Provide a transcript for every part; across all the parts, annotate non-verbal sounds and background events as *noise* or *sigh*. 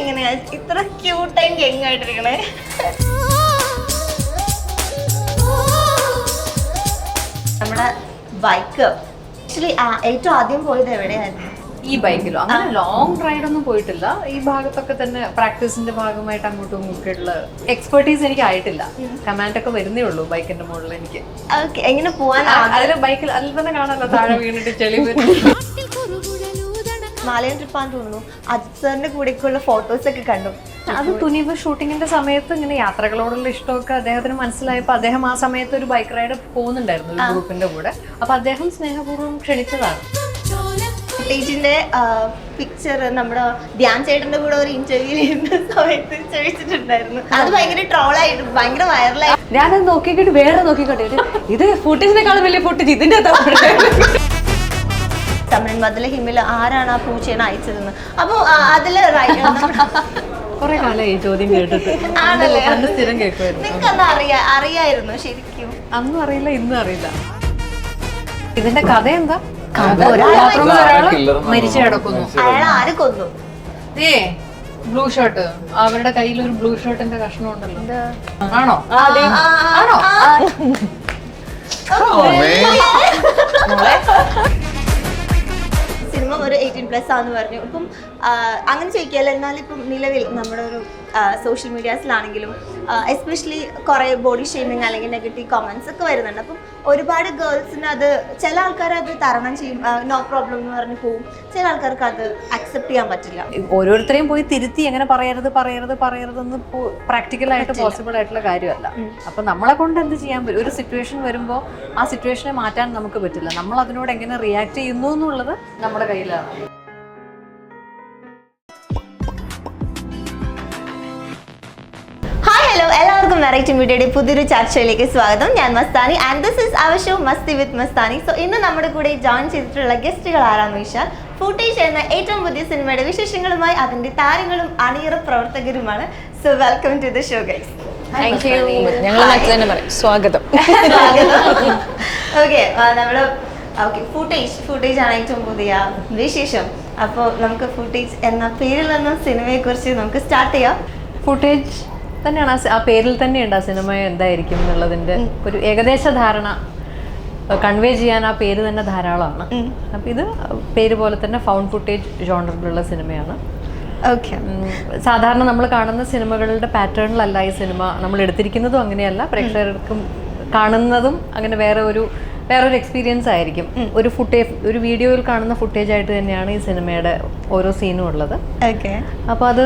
എങ്ങനെയാ? ഇത്ര ക്യൂട്ടായും യങ് ആയിട്ടിരിക്കണേ. നമ്മുടെ ബൈക്ക് ആക്ച്വലി ഏറ്റവും ആദ്യം പോയത് എവിടെയായിരുന്നു? ഈ ബൈക്കിലോ അങ്ങനെ ലോങ് റൈഡ് ഒന്നും പോയിട്ടില്ല. ഈ ഭാഗത്തൊക്കെ തന്നെ പ്രാക്ടീസിന്റെ ഭാഗമായിട്ട് അങ്ങോട്ടും ഇങ്ങോട്ടുള്ള എക്സ്പെർട്ടീസ് എനിക്ക് ആയിട്ടില്ല. കമാൻഡ് ഒക്കെ വരുന്നേ ഉള്ളൂ ബൈക്കിന്റെ മുകളിൽ എനിക്ക്. എങ്ങനെ പോവാൻ അതിൽ ബൈക്കിൽ അതിൽ തന്നെ കാണാനല്ലോ താഴെ വീണിട്ട് ചെളി *laughs* മാലയം ട്രിപ്പാന്ന് തോന്നുന്നു. അജിത് സാറിന്റെ കൂടെയൊക്കെയുള്ള ഫോട്ടോസ് ഒക്കെ കണ്ടു. അത് തുനിവ് ഷൂട്ടിങ്ങിന്റെ സമയത്ത് ഇങ്ങനെ യാത്രകളോടുള്ള ഇഷ്ടമൊക്കെ അദ്ദേഹത്തിന് മനസ്സിലായപ്പോൾ അദ്ദേഹം ആ സമയത്ത് ഒരു ബൈക്ക് റൈഡ് പോകുന്നുണ്ടായിരുന്നു ഒരു ഗ്രൂപ്പിന്റെ കൂടെ. അപ്പൊ അദ്ദേഹം സ്നേഹപൂർവം ക്ഷണിച്ചതാണ്. ഫുട്ടേജിന്റെ പിക്ചർ നമ്മുടെ ധ്യാൻ ചേട്ടന്റെ കൂടെ ഒരു ഇന്റർവ്യൂ ചെയ്യുന്ന സമയത്ത് ചോദിച്ചിട്ടുണ്ടായിരുന്നു അത് ഭയങ്കര ട്രോളായിട്ട് ഭയങ്കര വൈറലായി ഞാനത് നോക്കിക്കിട്ട് വേറെ നോക്കിക്കോട്ടെ. ഇത് ഇത് ഫുട്ടേജിനെക്കാളും വലിയ ഫുട്ടേജ് ഇതിന്റെ തമിഴ് മതിലെ ഹിമിൽ ആരാണ് ആ പൂച്ചേനെ അയച്ചതെന്ന്? അപ്പൊ അതിൽ കുറെ കാലമായി ഈ ചോദ്യം കേട്ടിട്ട്. ആണല്ലേ? പണ്ട് സ്ഥിരം കേൾക്കുമായിരുന്നു നിങ്ങൾക്ക് അറിയാ അറിയായിരുന്നു ശരിക്കും. അന്നും അറിയില്ല ഇന്നും അറിയില്ല. ഇതിന്റെ കഥ എന്താ? മരിച്ചു കിടക്കുന്നു. അയാൾ ആര് കൊന്നു? ഏ ബ്ലൂ ഷർട്ട് അവരുടെ കയ്യിൽ ഒരു ബ്ലൂ ഷർട്ടിന്റെ കഷ്ണം ഉണ്ടല്ലോ. ആണോ? ആണോ? സിനിമ ഒരു എയ്റ്റീൻ പ്ലസ് ആണെന്ന് പറഞ്ഞു. ഇപ്പം അങ്ങനെ ചോദിക്കുകയല്ല എന്നാലിപ്പം നിലവിൽ നമ്മുടെ ഒരു സോഷ്യൽ മീഡിയാസിലാണെങ്കിലും എസ്പെഷ്യലി കുറേ ബോഡി ഷെയ്മിങ് അല്ലെങ്കിൽ നെഗറ്റീവ് കമൻസ് ഒക്കെ വരുന്നുണ്ട്. അപ്പം ഒരുപാട് ഗേൾസിന് അത് ചില ആൾക്കാർ അത് തരണം ചെയ്യും. നോ പ്രോബ്ലം എന്ന് പറഞ്ഞ് പോവും. ചില ആൾക്കാർക്ക് അത് അക്സെപ്റ്റ് ചെയ്യാൻ പറ്റില്ല. ഓരോരുത്തരെയും പോയി തിരുത്തി എങ്ങനെ പറയരുത് പറയരുത് പറയരുതെന്ന് പ്രാക്ടിക്കൽ ആയിട്ട് പോസിബിൾ ആയിട്ടുള്ള കാര്യമല്ല. അപ്പം നമ്മളെ കൊണ്ട് എന്ത് ചെയ്യാൻ പറ്റും? ഒരു സിറ്റുവേഷൻ വരുമ്പോൾ ആ സിറ്റുവേഷനെ മാറ്റാൻ നമുക്ക് പറ്റില്ല. നമ്മൾ അതിനോട് എങ്ങനെ റിയാക്ട് ചെയ്യുന്നു എന്നുള്ളത് നമ്മുടെ കയ്യിലാണ്. വെറൈറ്റി മീഡിയയുടെ പുതിയൊരു ചർച്ചയിലേക്ക് സ്വാഗതം. ഞാൻ Mastani and this is our show Masti with Mastani. So ഇന്ന് നമ്മുടെ കൂടെ ജോയിൻ ചെയ്തിട്ടുള്ള ഗസ്റ്റുകൾ ആരാന്ന് വെച്ചാൽ ഫൂട്ടേജ് എന്ന ഏറ്റവും പുതിയ സിനിമയുടെ വിശേഷങ്ങളുമായി അതിന്റെ താരങ്ങളും അണിയറ പ്രവർത്തകരുമാണ്. So welcome to the show guys സ്വാഗതം. *laughs* ഓക്കെ നമ്മൾ ഓക്കെ ഫൂട്ടേജ് ഫൂട്ടേജ് ആണ് ഏറ്റവും പുതിയ വിശേഷം. അപ്പോൾ നമുക്ക് ഫൂട്ടേജ് എന്ന പേരിൽ നിന്നും സിനിമയെ കുറിച്ച് നമുക്ക് സ്റ്റാർട്ട് ചെയ്യാം. ഫുട്ടേജ് തന്നെയാണ് ആ പേരിൽ തന്നെയുണ്ട് ആ സിനിമ എന്തായിരിക്കും എന്നുള്ളതിന്റെ ഒരു ഏകദേശ ധാരണ. കൺവേ ചെയ്യാൻ ആ പേര് തന്നെ ധാരാളമാണ്. അപ്പം ഇത് പേര് പോലെ തന്നെ ഫൗണ്ട് ഫുട്ടേജ് ജോണറിലുള്ള സിനിമയാണ്. ഓക്കെ സാധാരണ നമ്മൾ കാണുന്ന സിനിമകളുടെ പാറ്റേണിലല്ല ഈ സിനിമ നമ്മൾ എടുത്തിരിക്കുന്നതും അങ്ങനെയല്ല. പ്രേക്ഷകർക്കും കാണുന്നതും അങ്ങനെ വേറെ ഒരു വേറൊരു എക്സ്പീരിയൻസ് ആയിരിക്കും. ഒരു ഫുട്ടേജ് ഒരു വീഡിയോയിൽ കാണുന്ന ഫുട്ടേജ് ആയിട്ട് തന്നെയാണ് ഈ സിനിമയുടെ ഓരോ സീനും ഉള്ളത്. ഓക്കെ അപ്പോൾ അത്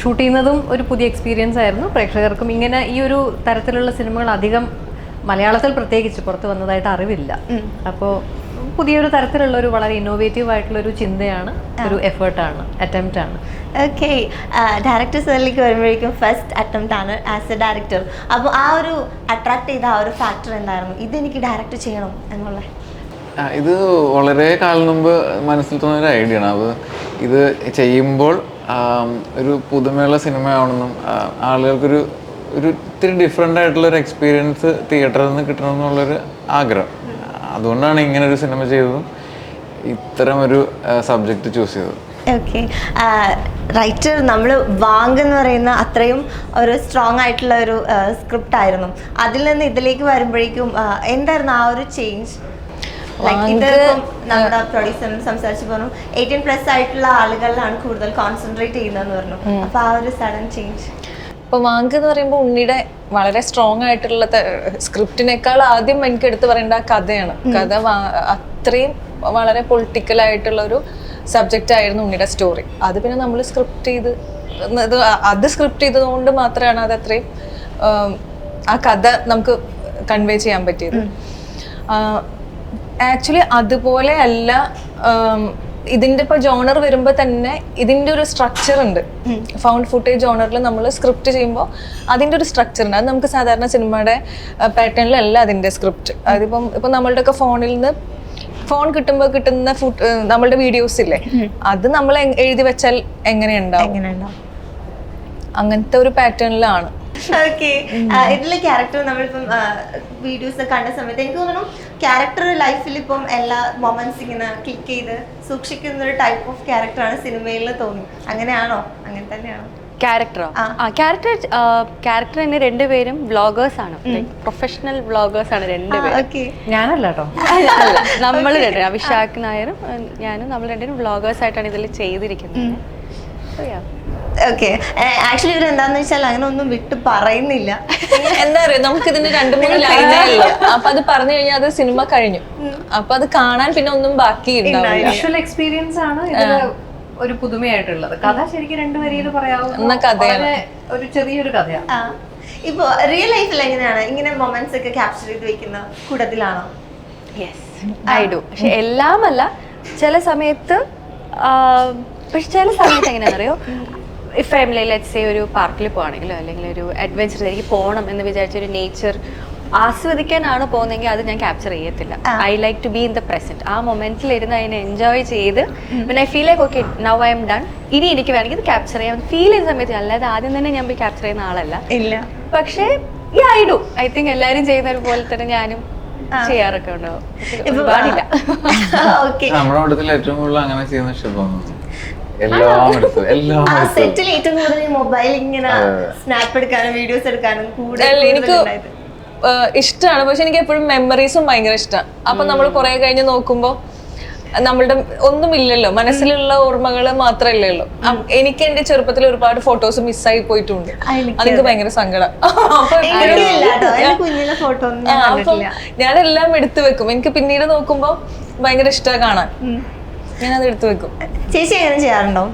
ഷൂട്ട് ചെയ്യുന്നതും ഒരു പുതിയ എക്സ്പീരിയൻസ് ആയിരുന്നു. പ്രേക്ഷകർക്കും ഇങ്ങനെ ഈ ഒരു തരത്തിലുള്ള സിനിമകൾ അധികം മലയാളത്തിൽ പ്രത്യേകിച്ച് പുറത്ത് വന്നതായിട്ട് അറിവില്ല. അപ്പോൾ പുതിയൊരു തരത്തിലുള്ള ഒരു വളരെ ഇന്നോവേറ്റീവ് ആയിട്ടുള്ള ഒരു ചിന്തയാണ് ഒരു എഫേർട്ടാണ് അറ്റംപ്റ്റ് ആണ്. ഓക്കെ ഡയറക്ടർ സാറിലേക്ക് വരുമ്പോഴേക്കും ഫസ്റ്റ് അറ്റംപ്റ്റ് ആണ് ആസ് എ ഡയറക്ടർ അപ്പോൾ ആ ഒരു അട്രാക്ട് ചെയ്ത ആ ഒരു ഫാക്ടർ എന്തായിരുന്നു? ഇതെനിക്ക് ഡയറക്റ്റ് ചെയ്യണം എന്നുള്ള. ഇത് വളരെ കാലം മുമ്പ് മനസ്സിൽ തോന്നിയ ഒരു ഐഡിയ ആണ്. അത് ഇത് ചെയ്യുമ്പോൾ ഒരു പുതുമയുള്ള സിനിമ ആവണമെന്നും ആ, ആളുകൾക്കൊരു ഒരു ഇത്തിരി ഡിഫറെന്റ് ആയിട്ടുള്ള ഒരു എക്സ്പീരിയൻസ് തിയേറ്ററിൽ നിന്ന് കിട്ടണം എന്നുള്ളൊരു ആഗ്രഹം. അതുകൊണ്ടാണ് ഇങ്ങനെ ഒരു സിനിമ ചെയ്തതും ഇത്തരം ഒരു സബ്ജക്റ്റ് ചൂസ് ചെയ്തത്. ഓക്കെ റൈറ്റർ നമ്മൾ വാങ്ക് എന്ന് പറയുന്ന അത്രയും ഒരു സ്ട്രോങ് ആയിട്ടുള്ള ഒരു സ്ക്രിപ്റ്റ് ആയിരുന്നു. അതിൽ നിന്ന് ഇതിലേക്ക് വരുമ്പോഴേക്കും എന്തായിരുന്നു ആ ഒരു ചേഞ്ച് ഇതിപ്പം നമ്മുടെ പ്രൊഡ്യൂസറും സംസാരിച്ചു പറഞ്ഞു എയ്റ്റീൻ പ്ലസ് ആയിട്ടുള്ള ആളുകളിലാണ് കൂടുതൽ കോൺസെൻട്രേറ്റ് ചെയ്യുന്നതെന്ന് പറഞ്ഞു. അപ്പൊ ആ ഒരു സഡൻ ചേഞ്ച് ഇപ്പൊ വാങ്ക് എന്ന് പറയുമ്പോൾ ഉണ്ണിയുടെ വളരെ സ്ട്രോങ് ആയിട്ടുള്ള സ്ക്രിപ്റ്റിനേക്കാൾ ആദ്യം എനിക്ക് എടുത്തു പറയേണ്ട ആ കഥയാണ്. കഥ അത്രയും വളരെ പൊളിറ്റിക്കൽ ആയിട്ടുള്ള ഒരു സബ്ജക്റ്റ് ആയിരുന്നു ഉണ്ണിയുടെ സ്റ്റോറി അത് പിന്നെ നമ്മൾ സ്ക്രിപ്റ്റ് ചെയ്ത് അത് സ്ക്രിപ്റ്റ് ചെയ്തതുകൊണ്ട് മാത്രമാണ് അത് അത്രയും ആ കഥ നമുക്ക് കൺവേ ചെയ്യാൻ പറ്റിയത്. ആക്ച്വലി അതുപോലെ അല്ല ഇതിന്റെ ഇപ്പൊ ജോണർ വരുമ്പോൾ തന്നെ ഇതിന്റെ ഒരു സ്ട്രക്ചർ ഉണ്ട്. ഫൗണ്ട് ഫുട്ടേജ് ജോണറിൽ നമ്മൾ സ്ക്രിപ്റ്റ് ചെയ്യുമ്പോൾ അതിന്റെ ഒരു സ്ട്രക്ചർ ഉണ്ട്. അത് നമുക്ക് സാധാരണ സിനിമയുടെ പാറ്റേണിലല്ല അതിന്റെ സ്ക്രിപ്റ്റ് അതിപ്പം ഇപ്പൊ നമ്മളുടെ ഒക്കെ ഫോണിൽ നിന്ന് ഫോൺ കിട്ടുമ്പോൾ കിട്ടുന്ന ഫുഡ് നമ്മളുടെ വീഡിയോസ് ഇല്ലേ? അത് നമ്മൾ എഴുതി വെച്ചാൽ എങ്ങനെയുണ്ടാവും എങ്ങനെയുണ്ടോ അങ്ങനത്തെ ഒരു പാറ്റേണിലാണ്. ഓക്കെ. ഇതിലെ ക്യാരക്ടർ നമ്മളിപ്പം വീഡിയോസ് കണ്ട സമയത്ത് എനിക്ക് തോന്നുന്നു ക്യാരക്ടർ ലൈഫിൽ ഇപ്പം എല്ലാ മൊമെന്റ്സ് ഇങ്ങനെ ക്ലിക്ക് ചെയ്ത് സൂക്ഷിക്കുന്ന ഒരു ടൈപ്പ് ഓഫ് ക്യാരക്ടറാണ് സിനിമയിൽ തോന്നി. അങ്ങനെയാണോ? അങ്ങനെ തന്നെയാണോ? ക്യാരക്ടറോ ആ. ക്യാരക്ടർ ക്യാരക്ടർ തന്നെ രണ്ടുപേരും വ്ളോഗേഴ്സ് ആണ്. പ്രൊഫഷണൽ വ്ളോഗേഴ്സ് ആണ് രണ്ടുപേരും ഓക്കെ. ഞാനല്ല കേട്ടോ. നമ്മൾ രണ്ടുപേരും അഭിഷാക് നായരും ഞാനും നമ്മൾ രണ്ടുപേരും വ്ളോഗേഴ്സ് ആയിട്ടാണ് ഇതിൽ ചെയ്തിരിക്കുന്നത്. yeah. ഓക്കെ ആക്ച്വലി ഇവർ എന്താന്ന് വെച്ചാൽ അങ്ങനെ ഒന്നും വിട്ട് പറയുന്നില്ല. എന്താ അറിയോ? നമുക്ക് ഇതിന് രണ്ടു മൂന്ന് ലൈനേ ഇല്ല അപ്പൊ അത് പറഞ്ഞു കഴിഞ്ഞാൽ അത് സിനിമ കഴിഞ്ഞു. അപ്പൊ അത് കാണാൻ പിന്നെ ഒന്നും ബാക്കി വിഷ്വൽ എക്സ്പീരിയൻസ് ആണ് ഒരു പുതുമയായിട്ടുള്ളത്. കഥ ശരിക്കും രണ്ടു വരിയിൽ പറയാവുന്ന കഥയാണ്. ഒരു ചെറിയൊരു കഥയാണ്. ഇപ്പോ റിയൽ ലൈഫിൽ എങ്ങനെയാണ്? ഇങ്ങനെ മൊമെന്റ്സ് ഒക്കെ ക്യാപ്ചർ ചെയ്ത് വെക്കുന്ന കൂട്ടത്തിലാണോ? യെസ് ഐ ഡു പക്ഷെ എല്ലാമല്ല. ചില സമയത്ത് പക്ഷെ ചില സമയത്ത് എങ്ങനെയാണെന്നറിയോ? ഇഫ് ഐ ലെറ്റ്സ് സേ ഒരു പാർക്കിൽ പോകണമെങ്കിലോ അല്ലെങ്കിൽ ഒരു അഡ്വഞ്ചർ എനിക്ക് പോകണം എന്ന് വിചാരിച്ച ഒരു നേച്ചർ ആസ്വദിക്കാനാണ് പോകുന്നതെങ്കിൽ അത് ഞാൻ ക്യാപ്ചർ ചെയ്യത്തില്ല. I like to be in the present ആ മൊമെന്റിൽ ഇരുന്ന് അതിനെ എൻജോയ് ചെയ്ത് പിന്നെ I feel like okay now I'm done ഇനി എനിക്ക് വേണമെങ്കിൽ ഇത് ക്യാപ്ചർ ചെയ്യാം. ഫീൽ ചെയ്യുന്ന സമയത്ത് അല്ലാതെ ആദ്യം തന്നെ ഞാൻ പോയി ക്യാപ്ചർ ചെയ്യുന്ന ആളല്ല. ഇല്ല. പക്ഷേ ഐ ഡു ഐ തിങ്ക് എല്ലാവരും ചെയ്യുന്ന പോലെ തന്നെ ഞാനും ചെയ്യാറൊക്കെ ഉണ്ടാവും. ഇപ്പൊ ഒരുപാടില്ല. ഓക്കെ *laughs* നമ്മുടെ കൂട്ടത്തിൽ ഏറ്റവും കൂടുതൽ അങ്ങനെ ചെയ്യുന്ന ഷിബാണ് എല്ലാം എടുത്തു എല്ലാം ആ എടുത്തു. സെറ്റിൽ ഏറ്റവും കൂടുതൽ മൊബൈൽ ഇങ്ങനെ സ്നാപ്പ് എടുക്കാനും വീഡിയോസ് എടുക്കാനും കൂടെ എനിക്ക് ഇഷ്ടമാണ് പക്ഷെ എനിക്ക് എപ്പോഴും മെമ്മറീസും ഭയങ്കര ഇഷ്ടമാണ് അപ്പൊ നമ്മൾ കുറെ കഴിഞ്ഞ് നോക്കുമ്പോ നമ്മളുടെ ഒന്നുമില്ലല്ലോ. മനസ്സിലുള്ള ഓർമ്മകൾ മാത്രല്ലോ ഉള്ളൂ എനിക്ക് എന്റെ ചെറുപ്പത്തിൽ ഒരുപാട് ഫോട്ടോസ് മിസ്സായി പോയിട്ടുണ്ട്. അതിന് എനിക്ക് അതെനിക്ക് ഭയങ്കര സങ്കടം. *laughs* അപ്പൊ ഞാനെല്ലാം എടുത്തു വെക്കും. എനിക്ക് പിന്നീട് നോക്കുമ്പോ ഭയങ്കര ഇഷ്ടമാണ് കാണാൻ. ഞാനത് എടുത്തു വെക്കും. ചേച്ചി അങ്ങനെ ചെയ്യാറുണ്ടോ?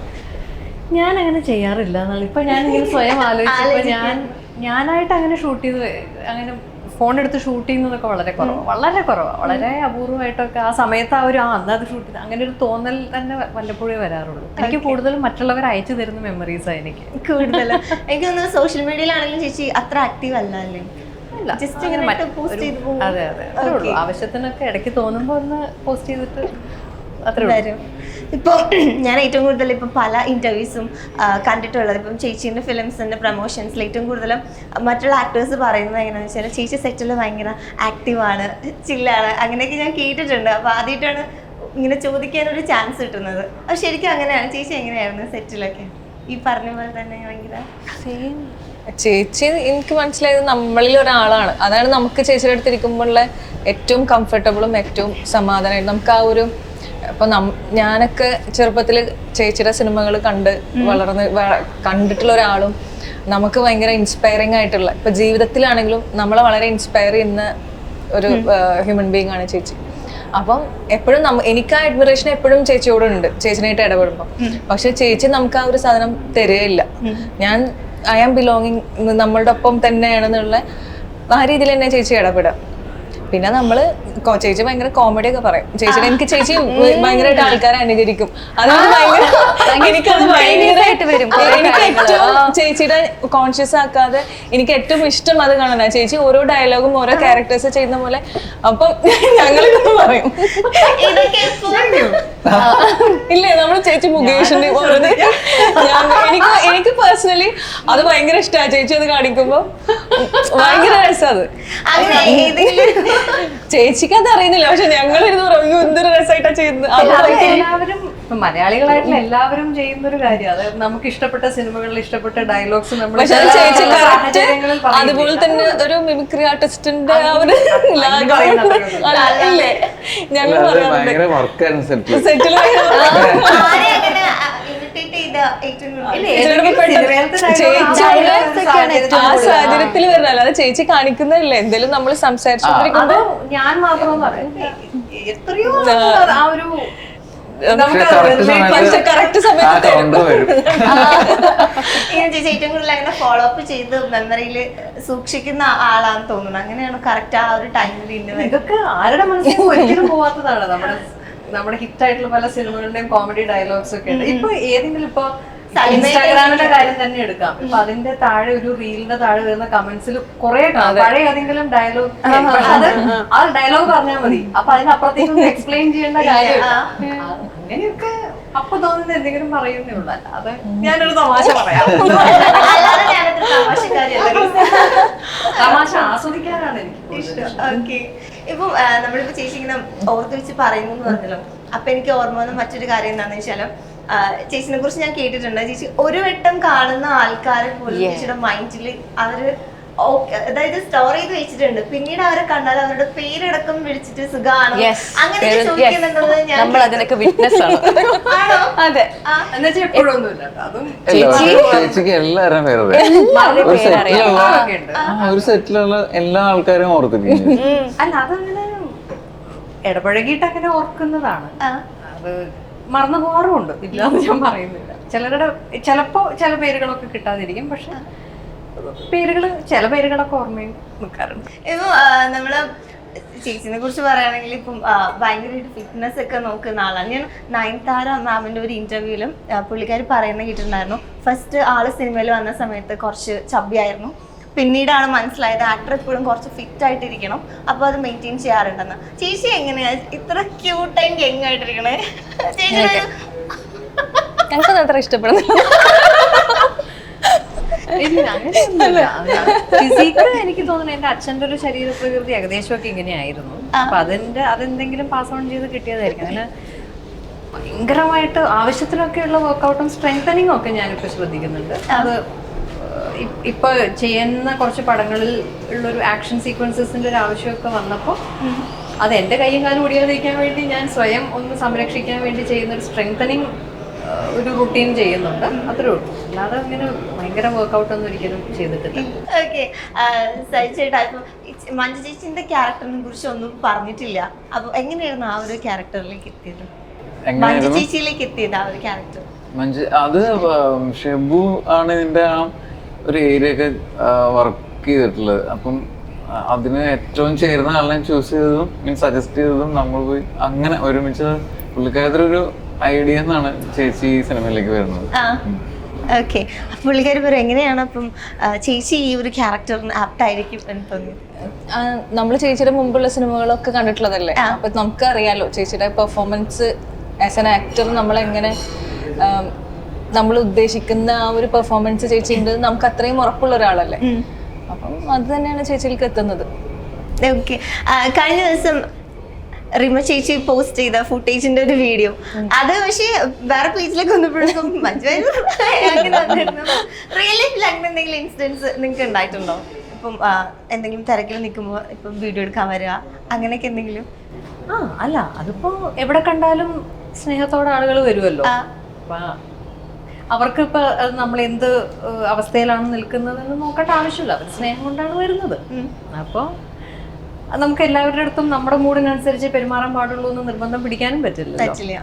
ഞാൻ അങ്ങനെ ചെയ്യാറില്ല എന്നാണ് ഇപ്പൊ ഞാൻ ഇങ്ങനെ സ്വയം ആലോചിച്ചപ്പോ ഞാൻ ഞാനായിട്ട് അങ്ങനെ ഷൂട്ട് ചെയ്ത് അങ്ങനെ ഫോൺ എടുത്ത് ഷൂട്ട് ചെയ്യുന്നതൊക്കെ വളരെ കുറവാണ് വളരെ കുറവാണ് വളരെ അപൂർവമായിട്ടൊക്കെ ആ സമയത്ത് ആ ഒരു ആ അന്ന് അത് ഷൂട്ട് ചെയ്ത് അങ്ങനെ ഒരു തോന്നൽ തന്നെ വല്ലപ്പോഴേ വരാറുള്ളൂ. എനിക്ക് കൂടുതലും മറ്റുള്ളവർ അയച്ചു തരുന്ന മെമ്മറീസ് ആണ് എനിക്ക്. കൂടുതൽ എനിക്ക് തോന്നുന്നു സോഷ്യൽ മീഡിയയിലാണെങ്കിലും ചേച്ചി അത്ര ആക്റ്റീവ് അല്ല അല്ലേ? ജസ്റ്റ് ഇങ്ങനെ മറ്റ് പോസ്റ്റ് ഒരു- ചെയ്ത് അതെ അതെ ആവശ്യത്തിനൊക്കെ ഇടയ്ക്ക് തോന്നുമ്പോൾ ഒന്ന് പോസ്റ്റ് ചെയ്തിട്ട് വരും. ഇപ്പോൾ *clears throat* ഞാൻ ഏറ്റവും കൂടുതൽ ഇപ്പം പല ഇന്റർവ്യൂസും കണ്ടിട്ടുള്ളത് ഇപ്പം ചേച്ചീന്റെ ഫിലിംസിന്റെ പ്രൊമോഷൻസിൽ ഏറ്റവും കൂടുതലും മറ്റുള്ള ആക്ടേഴ്സ് പറയുന്നത് എങ്ങനെയാണെന്ന് വെച്ചാൽ ചേച്ചി സെറ്റിൽ ഭയങ്കര ആക്റ്റീവാണ് ചില്ലാണ് അങ്ങനെയൊക്കെ ഞാൻ കേട്ടിട്ടുണ്ട്. അപ്പോൾ ആദ്യമായിട്ടാണ് ഇങ്ങനെ ചോദിക്കാനൊരു ചാൻസ് കിട്ടുന്നത്. അപ്പോൾ ശരിക്കും അങ്ങനെയാണ്. ചേച്ചി എങ്ങനെയായിരുന്നു സെറ്റിലൊക്കെ ഈ പറഞ്ഞ പോലെ തന്നെ ഭയങ്കര ചേച്ചി എനിക്ക് മനസ്സിലായത് നമ്മളിൽ ഒരാളാണ്. അതാണ് നമുക്ക് ചേച്ചിയുടെ അടുത്ത് ഇരിക്കുമ്പോഴുള്ള ഏറ്റവും കംഫർട്ടബിളും ഏറ്റവും സമാധാനമായിട്ട് നമുക്ക് ആ ഒരു ഇപ്പൊ നം- ഞാനൊക്കെ ചെറുപ്പത്തിൽ ചേച്ചിയുടെ സിനിമകൾ കണ്ട് വളർന്ന് കണ്ടിട്ടുള്ള ഒരാളും നമുക്ക് ഭയങ്കര ഇൻസ്പയറിംഗ് ആയിട്ടുള്ള ഇപ്പൊ ജീവിതത്തിലാണെങ്കിലും നമ്മളെ വളരെ ഇൻസ്പയർ ചെയ്യുന്ന ഒരു ഹ്യൂമൻ ബീങ് ആണ് ചേച്ചി. അപ്പം എപ്പോഴും നമ്മ എനിക്ക് ആ അഡ്മിറേഷൻ എപ്പോഴും ചേച്ചിയോട് ഉണ്ട് ചേച്ചിനായിട്ട് ഇടപെടുമ്പോൾ പക്ഷെ ചേച്ചി നമുക്ക് ആ ഒരു സാധനം തരികയില്ല. ഞാൻ ഐ ആം ബിലോങ്ങിങ് നമ്മളുടെ ഒപ്പം തന്നെയാണെന്നുള്ള ആ രീതിയിൽ തന്നെ ചേച്ചി ഇടപെടുക. പിന്നെ നമ്മൾ ചേച്ചി ഭയങ്കര കോമഡി ഒക്കെ പറയും. ചേച്ചി എനിക്ക് ചേച്ചി ഭയങ്കരമായിട്ട് ആൾക്കാരെ അനുകരിക്കും. അതുകൊണ്ട് ഭയങ്കര എനിക്കത് ഭയങ്കര എനിക്ക് ഏറ്റവും ചേച്ചിയുടെ കോൺഷ്യസ് ആക്കാതെ എനിക്ക് ഏറ്റവും ഇഷ്ടം അത് കാണാൻ ചേച്ചി ഓരോ ഡയലോഗും ഓരോ ക്യാരക്ടേഴ്സ് ചെയ്യുന്ന പോലെ. അപ്പം ഞങ്ങളിങ്ങനെ പറയും. ഇല്ലേ നമ്മൾ ചേച്ചി മുകേഷിന്റെ ഞാൻ എനിക്ക് എനിക്ക് പേഴ്സണലി അത് ഭയങ്കര ഇഷ്ടമാണ് ചേച്ചി അത് കാണിക്കുമ്പോ ഭയങ്കര രസം അത്. അങ്ങനെ ഏതെങ്കിലും ചേച്ചിക്ക് അത് അറിയുന്നില്ല. പക്ഷെ ഞങ്ങൾ ഇരുന്ന് പറയും "അയ്യോ, എന്തൊരു രസമായിട്ടാ ചെയ്യുന്നത്. മലയാളികളായിട്ടുള്ള എല്ലാവരും ചെയ്യുന്ന ഒരു കാര്യം അതായത് നമുക്ക് ഇഷ്ടപ്പെട്ട സിനിമകളിൽ ഇഷ്ടപ്പെട്ട ഡയലോഗ്സ് നമ്മൾ അതുപോലെ തന്നെ ഒരു മിമിക്രി ആർട്ടിസ്റ്റിന്റെ ഞങ്ങൾ സെറ്റിൽ ആ സാഹചര്യത്തിൽ വരുന്നത് അല്ലാതെ ചേച്ചി കാണിക്കുന്നില്ല എന്തെങ്കിലും നമ്മൾ സംസാരിച്ചോണ്ടിരിക്കുമ്പോ? ഞാൻ മാത്രം എത്രയോ ആ. ഒരു ചേച്ചി ഏറ്റവും കൂടുതൽ അങ്ങനെ ഫോളോ അപ്പ് ചെയ്ത് മെമ്മറിയിൽ സൂക്ഷിക്കുന്ന ആളാന്ന് തോന്നുന്നു. അങ്ങനെയാണ് കറക്റ്റ് ആ ഒരു ടൈമിൽ ഇന്ന് ഇതൊക്കെ ആരുടെ മനസ്സിലും ഒരിക്കലും പോവാത്തതാണ്. നമ്മുടെ നമ്മുടെ ഹിറ്റ് ആയിട്ടുള്ള പല സിനിമകളുടെയും കോമഡി ഡയലോഗ്സ് ഒക്കെ ഉണ്ട്. ഇപ്പൊ ഏതെങ്കിലും ഇപ്പൊ ഇൻസ്റ്റാഗ്രാമിന്റെ കാര്യം തന്നെ എടുക്കാം. ഇപ്പൊ അതിന്റെ താഴെ ഒരു റീലിന്റെ താഴെ വരുന്ന കമന്റ്സിൽ കുറെ പഴയ ഏതെങ്കിലും ഡയലോഗ് അത് ആ ഡയലോഗ് പറഞ്ഞാൽ മതി. അപ്പൊ അതിനപ്പുറത്തേക്ക് എക്സ്പ്ലെയിൻ ചെയ്യേണ്ട കാര്യം അങ്ങനെയൊക്കെ അപ്പൊ തോന്നുന്ന എന്തെങ്കിലും പറയുന്നേ ഉള്ളൂ. അല്ലാതെ ഞാനൊരു തമാശ പറയാം. തമാശ ആസ്വദിക്കാനാണ് എനിക്ക് ഇഷ്ടം. ഓക്കെ. ഇപ്പം നമ്മളിപ്പോ ചേച്ചി ഇങ്ങനെ ഓർത്ത് വെച്ച് പറയുന്നു പറഞ്ഞല്ലോ. അപ്പൊ എനിക്ക് ഓർമ്മ വന്ന മറ്റൊരു കാര്യം എന്താണെന്ന് വെച്ചാൽ ചേച്ചിനെ കുറിച്ച് ഞാൻ കേട്ടിട്ടുണ്ട്. ചേച്ചി ഒരു വട്ടം കാണുന്ന ആൾക്കാരെ പോലും ചേച്ചിയുടെ മൈൻഡിൽ അവർ അതായത് സ്റ്റോർ ചെയ്ത് വെച്ചിട്ടുണ്ട്. പിന്നീട് അവരെ കണ്ടാൽ അവരുടെ പേരടക്കം വിളിച്ചിട്ട് സുഖാണോ? അങ്ങനെ നമ്മൾ അതിനൊക്കെ വിറ്റ്നസ് ആണ്. ആണോ? അതെ. ചേച്ചിക്ക് എല്ലാവരും പേരറിയാം. ഒരു സെറ്റിലുള്ള എല്ലാ ആൾക്കാരും ഓർത്തിരിക്കും അല്ല അതങ്ങനെ ഇടപഴകിയിട്ട് അങ്ങനെ ഓർക്കുന്നതാണ്. അത് മറന്നു പോകാറുമുണ്ട്. ഇല്ലാന്ന് ഞാൻ പറയുന്നില്ല. ചിലരുടെ ചിലപ്പോ ചില പേരുകളൊക്കെ കിട്ടാതിരിക്കും പക്ഷെ പേരുകൾ ചില പേരുകളൊക്കെ ഓർമ്മയും നിൽക്കാറുണ്ട് ഇപ്പൊ നമ്മൾ ചേച്ചിനെ കുറിച്ച് പറയുകയാണെങ്കിൽ ഇപ്പം ഭയങ്കരമായിട്ട് ഫിറ്റ്നസ് ഒക്കെ നോക്കുന്ന ആളാണ് ഞാൻ നയൻതാര മാമിന്റെ ഒരു ഇന്റർവ്യൂവിലും പുള്ളിക്കാർ പറയുന്ന കേട്ടിട്ടുണ്ടായിരുന്നു. ഫസ്റ്റ് ആൾ സിനിമയിൽ വന്ന സമയത്ത് കുറച്ച് ചബ്ബിയായിരുന്നു. പിന്നീടാണ് മനസ്സിലായത് ആക്ടർ എപ്പോഴും കുറച്ച് ഫിറ്റ് ആയിട്ടിരിക്കണം. അപ്പോൾ അത് മെയിന്റെയിൻ ചെയ്യാറുണ്ടെന്ന്. ചേച്ചി എങ്ങനെയാ? ഇത്ര ക്യൂട്ട് ക്യൂട്ടായും യങ് ആയിട്ടിരിക്കണേ. ചേച്ചി അത്ര ഇഷ്ടപ്പെടുന്നില്ല. ഇല്ല, അങ്ങനെയൊന്നുമില്ല. ഫിസിക്ക് എനിക്ക് തോന്നുന്നു എന്റെ അച്ഛന്റെ ഒരു ശരീര പ്രകൃതി ഏകദേശമൊക്കെ ഇങ്ങനെയായിരുന്നു. അപ്പൊ അതിന്റെ അതെന്തെങ്കിലും പാസ് ഓൺ ചെയ്ത് കിട്ടിയതായിരിക്കും. അങ്ങനെ ഭയങ്കരമായിട്ട് ആവശ്യത്തിനൊക്കെയുള്ള വർക്കൗട്ടും സ്ട്രെങ്തനിങ്ങും ഒക്കെ ഞാനിപ്പോ ശ്രദ്ധിക്കുന്നുണ്ട്. അത് ഇപ്പൊ ചെയ്യുന്ന കുറച്ച് പടങ്ങളിൽ ഉള്ളൊരു ആക്ഷൻ സീക്വൻസസിന്റെ ഒരു ആവശ്യമൊക്കെ വന്നപ്പോൾ അത് എന്റെ കൈയും കാലും ഓടിയാതിരിക്കാൻ വേണ്ടി ഞാൻ സ്വയം ഒന്ന് സംരക്ഷിക്കാൻ വേണ്ടി ചെയ്യുന്ന ഒരു സ്ട്രെങ്തനിങ് ഒരു റുട്ടീൻ ചെയ്യുന്നുണ്ട്. അത്രേ ഉള്ളൂ. അല്ലാതെ അങ്ങനെ ഭയങ്കര വർക്ക്ഔട്ട് ഒന്നും ഒരിക്കലും ചെയ്തിട്ടില്ല. ഓക്കെ സഹിച്ചേട്ടാ ഇപ്പൊ മഞ്ജു ചേച്ചിന്റെ ക്യാരക്ടറിനെ കുറിച്ച് ഒന്നും പറഞ്ഞിട്ടില്ല. അപ്പൊ എങ്ങനെയായിരുന്നു ആ ഒരു ക്യാരക്ടറിലേക്ക് എത്തിയത്? മഞ്ജു ചേച്ചിയിലേക്ക് എത്തിയത് ആ ഒരു ക്യാരക്ടർ മഞ്ജു അത് ഷെബു ആണ് ഇതിന്റെ ആ ഒരു ഏരിയ ഒക്കെ വർക്ക് ചെയ്തിട്ടുള്ളത്. അപ്പം അതിന് ഏറ്റവും ചേരുന്ന ആളിനെ ചൂസ് ചെയ്തതും മീൻസ് സജസ്റ്റ് ചെയ്തതും നമ്മൾ പോയി അങ്ങനെ ഒരുമിച്ച് പുള്ളിക്കാരത്തിൽ ഒരു ഐഡിയ എന്നാണ് ചേച്ചി ഈ സിനിമയിലേക്ക് വരുന്നത്. ഓക്കെ പുള്ളിക്കാരി പറയും എങ്ങനെയാണ് അപ്പം ചേച്ചി ഈ ഒരു ക്യാരക്ടറിന് ആപ്റ്റ് ആയിരിക്കും എന്ന് തോന്നി നമ്മൾ ചേച്ചിയുടെ മുമ്പുള്ള സിനിമകളൊക്കെ കണ്ടിട്ടുള്ളതല്ലേ? അപ്പൊ നമുക്ക് അറിയാലോ ചേച്ചിയുടെ പെർഫോമൻസ് ആസ് എൻ ആക്ടർ നമ്മൾ എങ്ങനെ നമ്മൾ ഉദ്ദേശിക്കുന്ന ആ ഒരു പെർഫോമൻസ് ചേച്ചി ഉണ്ട് നമുക്ക് അത്രയും ഉറപ്പുള്ള ഒരാളല്ലേ? അപ്പം അത് തന്നെയാണ് ചേച്ചിയിലേക്ക് എത്തുന്നത്. ഓക്കെ കഴിഞ്ഞ ദിവസം റിമ ചേച്ചി പോസ്റ്റ് ചെയ്ത ഫുട്ടേജിന്റെ ഒരു വീഡിയോ അത് പക്ഷേ വേറെ പേജിലേക്ക് വന്നപ്പോഴേക്കും റിയൽ ലൈഫിൽ അങ്ങനെ എന്തെങ്കിലും ഇൻസിഡൻസ് നിങ്ങൾക്ക് ഉണ്ടായിട്ടുണ്ടോ? ഇപ്പം എന്തെങ്കിലും തിരക്കിൽ നിൽക്കുമ്പോൾ ഇപ്പം വീഡിയോ എടുക്കാൻ വരിക അങ്ങനെയൊക്കെ എന്തെങ്കിലും? ആ അല്ല അതിപ്പോ എവിടെ കണ്ടാലും സ്നേഹത്തോടെ ആളുകൾ വരുമല്ലോ അവർക്ക് ഇപ്പൊ നമ്മൾ എന്ത് അവസ്ഥയിലാണ് നിൽക്കുന്നതെന്ന് നോക്കേണ്ട ആവശ്യമില്ല. അവർ സ്നേഹം കൊണ്ടാണ് വരുന്നത്. അപ്പോൾ നമുക്ക് എല്ലാവരുടെ അടുത്തും നമ്മുടെ മൂഡിനനുസരിച്ച് പെരുമാറാൻ പാടുള്ളൂ എന്ന് നിർബന്ധം പിടിക്കാനും പറ്റില്ല പറ്റില്ല.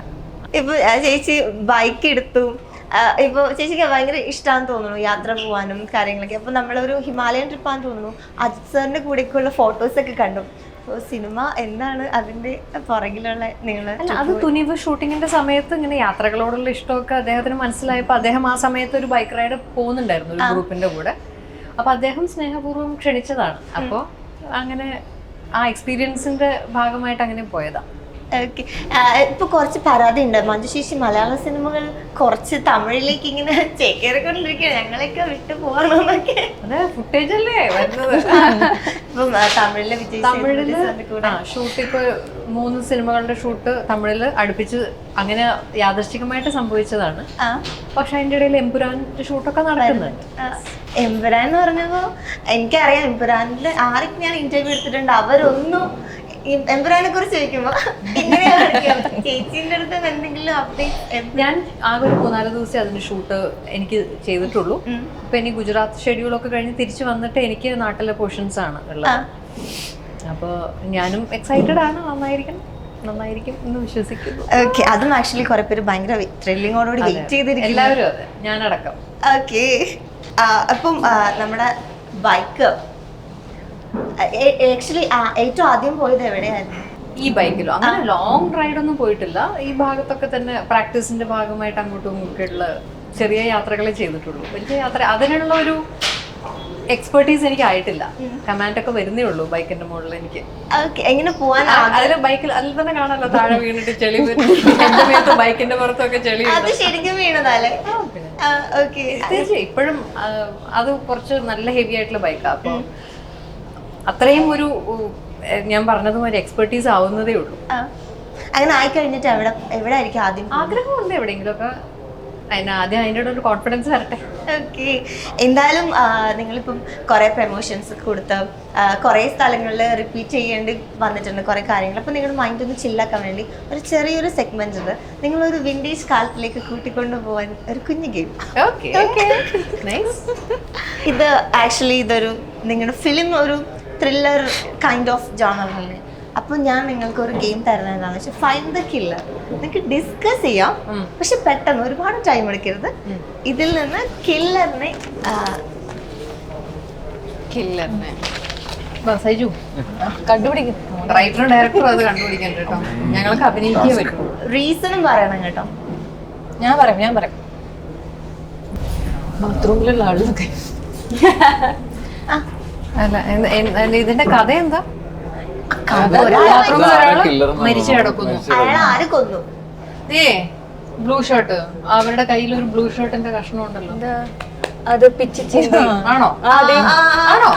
ഇപ്പൊ ചേച്ചി ബൈക്ക് എടുത്തു. ഇപ്പൊ ചേച്ചിക്ക് ഭയങ്കര ഇഷ്ടമാണെന്ന് തോന്നുന്നു യാത്ര പോകാനും കാര്യങ്ങളൊക്കെ. അപ്പൊ നമ്മളൊരു ഹിമാലയൻ ട്രിപ്പാന്ന് തോന്നുന്നു. അജിത് സാറിന്റെ കൂടെയൊക്കെയുള്ള ഫോട്ടോസ് ഒക്കെ കണ്ടു. സിനിമ എന്താണ് അതിന്റെ പുറകിലുള്ള നിങ്ങൾ അത് തുനിവ് ഷൂട്ടിങ്ങിന്റെ സമയത്ത് ഇങ്ങനെ യാത്രകളോടുള്ള ഇഷ്ടമൊക്കെ അദ്ദേഹത്തിന് മനസ്സിലായപ്പോ അദ്ദേഹം ആ സമയത്ത് ഒരു ബൈക്ക് റൈഡ് പോകുന്നുണ്ടായിരുന്നു ഒരു ഗ്രൂപ്പിന്റെ കൂടെ. അപ്പൊ അദ്ദേഹം സ്നേഹപൂർവം ക്ഷണിച്ചതാണ്. അപ്പോ അങ്ങനെ ആ എക്സ്പീരിയൻസിന്റെ ഭാഗമായിട്ട് അങ്ങനെ പോയതാ. ഓക്കെ ഇപ്പൊ കുറച്ച് പരാതി ഉണ്ട്. മഞ്ജു ചേച്ചി മലയാള സിനിമകൾ കുറച്ച് തമിഴിലേക്ക് ഇങ്ങനെ ചേക്കേറിക്കൊണ്ടിരിക്കുകയാണ്. ഞങ്ങളെയൊക്കെ വിട്ടു പോകണമെന്നൊക്കെ. ഫുട്ടേജ് അല്ലേ വരുന്നത്? ഇപ്പം തമിഴിലെ വിജയ് തമിഴിൽ ഷൂട്ട് ഇപ്പൊ മൂന്ന് സിനിമകളുടെ ഷൂട്ട് തമിഴിൽ അടുപ്പിച്ച് അങ്ങനെ യാദൃശ്ചികമായിട്ട് സംഭവിച്ചതാണ്. പക്ഷെ അതിന്റെ ഇടയിൽ എംപുരാൻ ഷൂട്ടൊക്കെ നടക്കുന്നുണ്ട്. എംപുരാൻ എന്ന് പറഞ്ഞപ്പോ എനിക്കറിയാം എമ്പുരാനിൽ ആരൊക്കെ ഞാൻ ഇന്റർവ്യൂ എടുത്തിട്ടുണ്ട്. അവരൊന്നും ഈ എമ്പുരാനെ കുറിച്ച് ചോദിക്കുമ്പോ ഇങ്ങനെയാണ്. ചേച്ചീന്റെ അടുത്ത് എന്തെങ്കിലും അപ്ഡേറ്റ് ഞാൻ ആകെ ഒരു മൂന്നാൽ ദിവസം അതിന്റെ ഷൂട്ട് എനിക്ക് ചെയ്തിട്ടുള്ളൂ. ഇപ്പൊ ഇനി ഗുജറാത്ത് ഷെഡ്യൂളൊക്കെ കഴിഞ്ഞ് തിരിച്ചു വന്നിട്ട് എനിക്ക് നാട്ടിലെ പോർഷൻസ് ആണ് ഉള്ളത്. അപ്പോൾ ഞാനും എക്സൈറ്റഡ് ആണ്. നന്നായിരിക്കും നന്നായിരിക്കും എന്ന് വിശ്വസിക്കുന്നു. ഓക്കെ അതും ആക്ച്വലി കുറെ പേര് ഭയങ്കര ത്രില്ലിങ്ങോടുകൂടി വെയിറ്റ് ചെയ്തിരിക്കും എല്ലാവരും അതെ. ഞാനടക്കം. ഓക്കെ അപ്പം നമ്മുടെ ബൈക്ക് ആക്ച്വലി ഏറ്റവും ആദ്യം പോയത് എവിടെയായിരുന്നു? ഈ ബൈക്കിലോ? അങ്ങനെ ലോങ് റൈഡ് ഒന്നും പോയിട്ടില്ല. ഈ ഭാഗത്തൊക്കെ തന്നെ പ്രാക്ടീസിന്റെ ഭാഗമായിട്ട് അങ്ങോട്ടും ഇങ്ങോട്ടുള്ള ചെറിയ യാത്രകളെ ചെയ്തിട്ടുള്ളൂ. വലിയ യാത്ര. അതിനുള്ള ഒരു എക്സ്പെർട്ടീസ് എനിക്ക് ആയിട്ടില്ല. കമാൻഡ് ഒക്കെ വരുന്നേ ഉള്ളൂ ബൈക്കിന്റെ മുകളിൽ എനിക്ക്. എങ്ങനെ പോവാൻ അതിൽ ബൈക്കിൽ അതിൽ തന്നെ കാണാലോ താഴെ വീണിട്ട് ചെളി വരും. *laughs* ബൈക്കിന്റെ പുറത്തൊക്കെ ചെളി ശരിക്കും ഇപ്പോഴും അത് കുറച്ച് നല്ല ഹെവി ആയിട്ടുള്ള ബൈക്കാണ് അപ്പോൾ അത്രയും ഒരു ഞാൻ പറഞ്ഞതുപോലെ എക്സ്പെർട്ടീസ് ആവുന്നതേ ഉള്ളൂ. അങ്ങനെ ആയി കഴിഞ്ഞിട്ട് എവിടെ എവിടെ ആയിരിക്കും ആദ്യം ആഗ്രഹമുണ്ട് എവിടെയെങ്കിലുമൊക്കെ. അതിന് ആദ്യം അതിന്റെ ഒരു കോൺഫിഡൻസ് വരട്ടെ. ഓക്കെ. എന്തായാലും നിങ്ങളിപ്പം കുറേ പ്രൊമോഷൻസ് കൊടുത്ത് കുറേ സ്ഥലങ്ങളിൽ റിപ്പീറ്റ് ചെയ്യേണ്ടി വന്നിട്ടുണ്ട് കുറേ കാര്യങ്ങൾ. അപ്പോൾ നിങ്ങളുടെ മൈൻഡ് ഒന്ന് ചില്ലാക്കാൻ വേണ്ടി ഒരു ചെറിയൊരു സെഗ്മെന്റ് ഉണ്ട്. നിങ്ങളൊരു വിന്റേജ് കാലത്തിലേക്ക് കൂട്ടിക്കൊണ്ടു പോകാൻ ഒരു കുഞ്ഞു ഗെയിം ഓക്കെ ഇത് ആക്ച്വലി ഇതൊരു നിങ്ങളുടെ ഫിലിം ഒരു ത്രില്ലർ കൈൻഡ് ഓഫ് ജോണറല്ലേ അപ്പോൾ ഞാൻ നിങ്ങൾക്ക് ഒരു ഗെയിം തരുന്നത് എന്താണെന്ന് വെച്ചാൽ ഫൈൻ ദ കില്ലർ നിങ്ങൾക്ക് ഡിസ്കസ് ചെയ്യാം. പക്ഷെ പെട്ടെന്ന് ഒരുപാട് ടൈം എടുക്കരുത്. ഇതിൽ നിന്ന് കില്ലറിനെ കില്ലറിനെ സൈജു. കണ്ടുപിടിക്കും. റൈറ്ററും ഡയറക്ടറും അത് കണ്ടുപിടിക്കണ്ട കേട്ടോ. ഞങ്ങൾക്ക് അഭിനയിക്കേ പറ്റും. റീസണും പറയണം കേട്ടോ. ഞാൻ പറയാം ഞാൻ പറയാം. ബാത്റൂമിലുള്ള ആളൊക്കെ ആ, അല്ല ഇതിന്റെ കഥ എന്താ? മരിച്ചു. കിടക്കുന്നു. അയാൾ ആര് കൊന്നു? ഏ ബ്ലൂ ഷർട്ട്. അവരുടെ കയ്യിൽ ഒരു ബ്ലൂ ഷർട്ടിന്റെ കഷ്ണം ഉണ്ടല്ലോ. അത് പിച്ച് *laughs* ആണോ? ആണോ?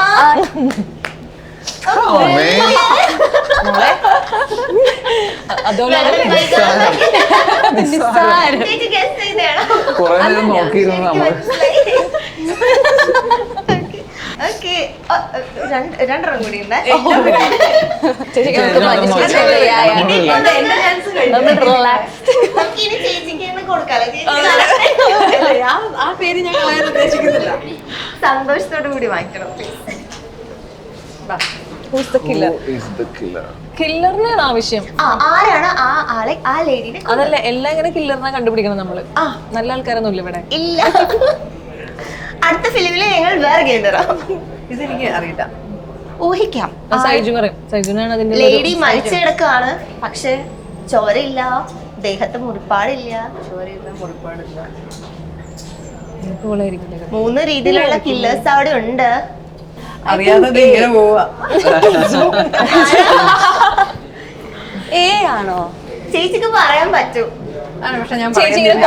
നോക്കിയിരുന്നു നമ്മൾ ഓക്കെ രണ്ടെണ്ണം കൂടി ഉണ്ട്. ചേച്ചിക്ക് തന്നെ കൊടുക്കാലോ ചേച്ചി? ആ പേര് ഞാൻ കളയാൻ ഉദ്ദേശിക്കുന്നില്ല. സന്തോഷത്തോടു കൂടി വാങ്ങിക്കണം കില്ലറിനാണ് ആവശ്യം. ആ ആരാണ് ആ ആളെ ആ ലേഡിനെ അതല്ല എല്ലാം ഇങ്ങനെ കില്ലറിനെ കണ്ടുപിടിക്കണം നമ്മൾ. നല്ല ആൾക്കാരൊന്നും ഇല്ല ഇവിടെ. ഇല്ല. അടുത്ത ഫിലിമിൽ ഞങ്ങൾ വേറെ ഗെയിം തരാം. ഇതെനിക്ക് അറിയില്ല. ഊഹിക്കാം. സൈജു പറയും. സൈജുനാണ് അതിന്റെ ലേഡി മരിച്ചു കിടക്കാണ് പക്ഷെ ചോരയില്ല. ദേഹത്ത് മുറിപ്പാടില്ല. ചോരയില്ല മുറിപ്പാടില്ല. മൂന്ന് രീതിയിലുള്ള കില്ലേഴ്സ് അവിടെ ഉണ്ട്. അറിയാതെ ദേ ഇങ്ങനെ പോവാ. *laughs* *laughs* ഏ ആണോ? ചേച്ചിക്ക് പറയാൻ പറ്റും. പക്ഷെ ഞാൻ ചേച്ചി ഇങ്ങനെ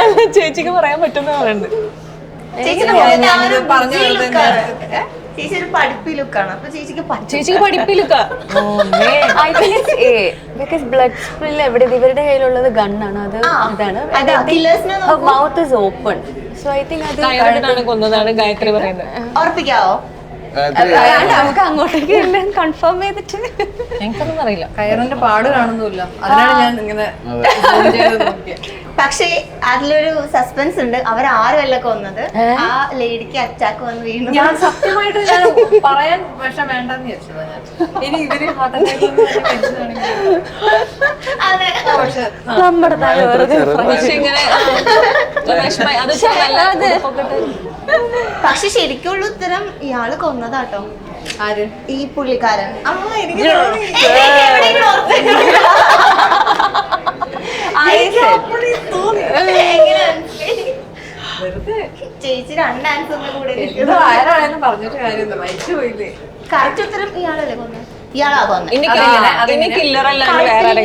അല്ല ചേച്ചിക്ക് പറയാൻ പറ്റുന്ന പറയുന്നത്. ചേച്ചി ഒരു പഠിപ്പി ലുക്കാണ്. അപ്പൊ ചേച്ചിക്ക് ചേച്ചിക്ക് പഠിപ്പിലൊക്ക I think a because blood സ്പ്രിൽ എവിടെ ഇവരുടെ കയ്യിലുള്ളത് ഗണ്ണാണ് അത് ഇതാണ്. Mouth is open so I think അത് കൊന്നതാണ് ഗായത്രി പറയുന്നത്. ഉറപ്പിക്കാവോ? നമുക്ക് അങ്ങോട്ടേക്ക് എല്ലാം കൺഫേം ചെയ്തിട്ട്. എനിക്കൊന്നും അറിയില്ല. കയറിന്റെ പാട് കാണുന്നില്ല അതിനാണ് ഞാൻ ഇങ്ങനെ. പക്ഷേ അതിലൊരു സസ്പെൻസ് ഉണ്ട്. അവർ അവരാരുമല്ല കൊന്നത്. ആ ലേഡിക്ക് അറ്റാക്ക് വന്ന് വീണു. ഞാൻ സത്യമായിട്ട് ഞാൻ പറയാൻ പക്ഷെ വേണ്ടെന്ന് വിചാരിച്ചത് ഞാൻ. ഇനി ഇവർ നമ്മുടെ പക്ഷെ ഇങ്ങനെ പക്ഷെ ശരിക്കുള്ള ഉത്തരം ഇയാൾ കൊന്നതാട്ടോ. ആര്? ഈ പുള്ളിക്കാരൻ. അമ്മ എനിക്ക് *laughs* ചേച്ചി രണ്ട് ആൻസറിന്റെ കൂടെ ആരാണെന്ന് പറഞ്ഞിട്ട് കാര്യമില്ല. മരിച്ചു പോയില്ലേ കറക്റ്റ് ഉത്തരം ഇയാളല്ലേ കൊന്നത് ഇയാളാ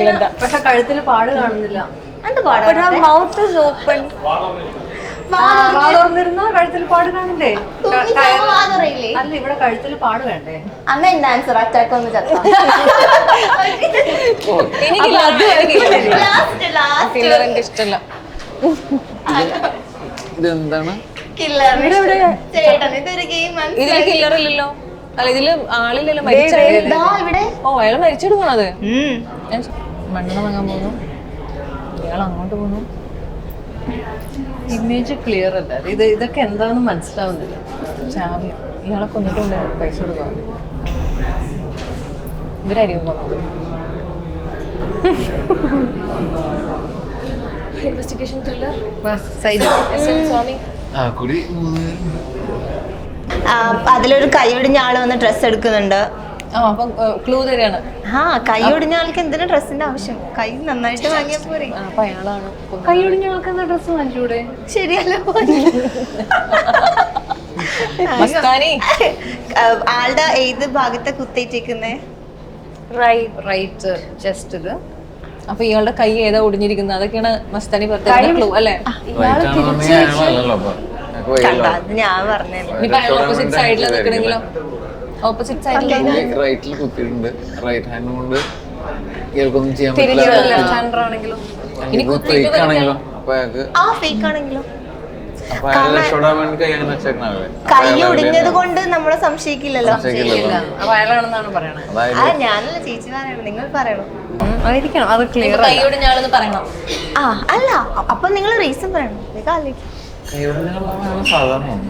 എന്താ പക്ഷെ കഴുത്തിൽ പാട് കാണുന്നില്ല. മൗത്ത് ഓപ്പൺ തുറന്നിരുന്ന കഴുത്തിൽ പാട് കാണില്ലേ തൂങ്ങി ചാവുമ്പോ അല്ല ഇവിടെ കഴുത്തിൽ പാട് വേണ്ടേ? അന്ന് എന്റെ ആൻസർ അറ്റാക്ക് ഒന്ന് ചത്ത? *laughs* എനിക്ക് ഇഷ്ടമല്ല ഇതെന്താണ്? കില്ലർ ചേട്ടൻ ഇതൊരു ഗെയിം ഇതിൽ കില്ലർ ഇല്ലല്ലോ. അല്ല ഇതിൽ ആളില്ലല്ലോ ഓ അയാൾ. ഞാൻ മണ്ണെണ്ണ വാങ്ങാൻ പോകുന്നു. ഇയാൾ അങ്ങോട്ട് പോകുന്നു. ഇമേജ് ക്ലിയർ അല്ല. ഇത് ഇതൊക്കെ എന്താണെന്ന് മനസ്സിലാവുന്നില്ല. ചാവി ഇയാളെ കൊന്നിട്ടുണ്ട് പൈസ കൊടുക്കാൻ? ഇവരായിരിക്കും കൊന്നത് ഇൻവെസ്റ്റിഗേഷൻ ത്രില്ലർ സ്വാമി ആ കുടി. ആ, അതിലൊരു കൈയൊടിഞ്ഞ ആൾ വന്ന് ഡ്രസ്സ് എടുക്കുന്നുണ്ട്. ക്ലൂ തരാണ്. ആ കൈ ഒടിഞ്ഞ ആൾക്ക് എന്തിനാ ഡ്രസ്സിന്റെ ആവശ്യം? കൈ നന്നായിട്ട് വാങ്ങിയാ പോരെ. അപ്പൊ അയാളാണ്. കൈ ഒടിഞ്ഞ ആൾക്കെന്താ ഡ്രസ്സ് വാങ്ങിച്ചൂടെ? ശരിയല്ലോ *laughs* മസ്താനി. ആളുടെ ഏത് ഭാഗത്തെ കുത്തേറ്റേക്കുന്നേ റൈറ്റ് ചെസ്റ്റിൽ അപ്പൊ ഇയാളുടെ കൈ ഏതാ ഒടിഞ്ഞിരിക്കുന്നത്? അതൊക്കെയാണ് മസ്താനി പറഞ്ഞ ക്ലൂ അല്ലേ? ഞാൻ പറഞ്ഞത് ഇനിയിപ്പൊ ഓപ്പോസിറ്റ് സൈഡിൽ നിൽക്കണെങ്കിലോ ഓപ്പോസിറ്റ് സൈഡിൽ റൈറ്റിൽ കുത്തിയിട്ടുണ്ട്. റൈറ്റ് ഹാൻഡ് കൊണ്ട് ഇയാൾക്കൊന്നും ചെയ്യാൻ പറ്റില്ല. ലെഫ്റ്റ് ഹാൻഡർ ആണെങ്കിലും. ഇനിയിപ്പോ ഫേക്ക് ആണെങ്കിലോ? അപ്പൊ അയാൾക്ക് ആ ഫേക്ക് ആണെങ്കിലും? അപ്പൊ അയാൾ രക്ഷപ്പെടാൻ വേണ്ടി കൈ അങ്ങനെ വെച്ചേക്കണല്ലേ കൈ ഒടിഞ്ഞത് കൊണ്ട് നമ്മളെ സംശയിക്കില്ലല്ലോ? ഇല്ല അപ്പൊ അയാളാണെന്നാണ് പറയണത്. ആ ഞാനല്ല ചേച്ചി പറയണം നിങ്ങൾ പറയണം? ആയിരിക്കണം. അത് ക്ലിയർ കൈ ഒടിഞ്ഞാളെന്ന് പറയണം? ആ അല്ല. അപ്പൊ നിങ്ങൾ റീസൺ പറയണം. കൈ സാധാരണ?